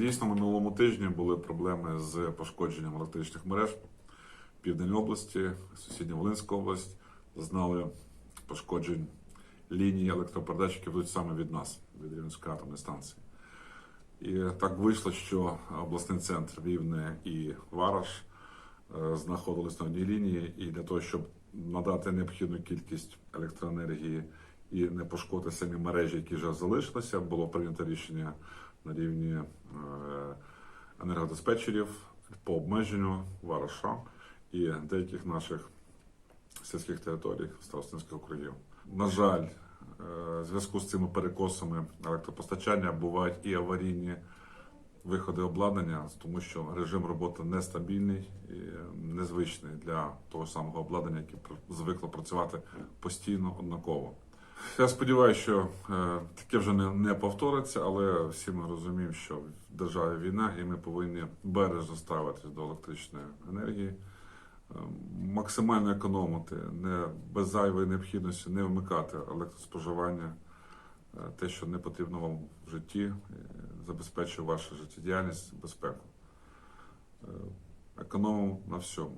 Дійсно, минулому тижні були проблеми з пошкодженням електричних мереж. Південь області, сусідня Волинська область зазнали пошкоджень ліній електропередач, які ведуть саме від нас, від Рівненської атомної станції. І так вийшло, що обласний центр Рівне і Вараш е, знаходились на одній лінії, і для того, щоб надати необхідну кількість електроенергії і не пошкодити самі мережі, які вже залишилися, було прийнято рішення на рівні е, енергодиспетчерів по обмеженню Вараша і деяких наших сільських територій Старостинських округів. На жаль, е, в зв'язку з цими перекосами електропостачання бувають і аварійні виходи обладнання, тому що режим роботи нестабільний і незвичний для того самого обладнання, яке звикло працювати постійно однаково. Я сподіваюся, що е, таке вже не, не повториться, але всі ми розуміємо, що в державі війна, і ми повинні бережно ставитися до електричної енергії, е, максимально економити, не без зайвої необхідності не вмикати електроспоживання, е, те, що не потрібно вам в житті, забезпечує вашу життєдіяльність, безпеку. Економимо на всьому.